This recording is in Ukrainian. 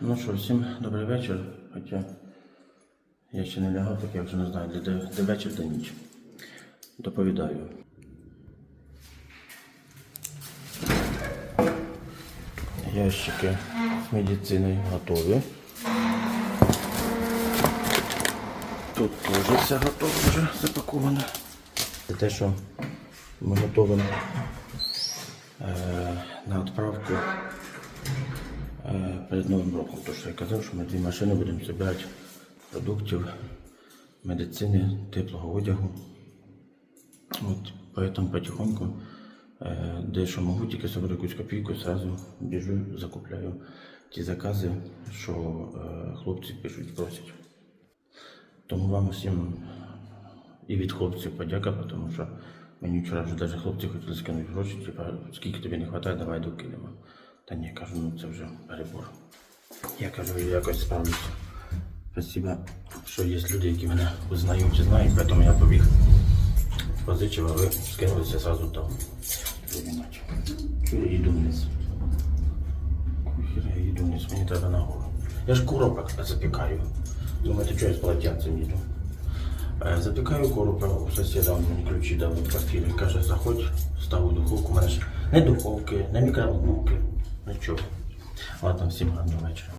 Ну що, всім добрий вечір. Хоча я ще не лягав, так я вже не знаю, де, де, вечір, де ніч. Доповідаю. Ящики з медициною готові. Тут теж все готово вже запаковано. Це те, що ми готуємо е, на відправку перед Новим роком. Тож я казав, що ми дві машини будемо збирати продуктів, медицини, теплого одягу. От, поэтому потихоньку, е, де що можу, тільки соберу якусь копійку, сразу біжу, закупляю ті закази, що е, хлопці пишуть, просять. Тому вам усім і від хлопців подяка, тому що мені вчора вже навіть хлопці хотіли скинути гроші, типа, скільки тобі не вистачає, давай докинемо. Та ні, кажу, ну це вже перебор. Я кажу, я якось справлюся. Спасибо, що є люди, які мене узнають і знають, тому я побіг позичив, а ви скинулися зразу. Іначе. Чую, я їду вниз. Я їду вниз, мені треба нагору. Я ж коробок запікаю. Думаєте, що я з полотенцем їду? Е, Запікаю коропа у сусіда, мені ключі дав від квартири. Каже, заходь, став духовку. У мене ж не духовки, не мікроволновки, нічого. Ладно, всім гарного вечора.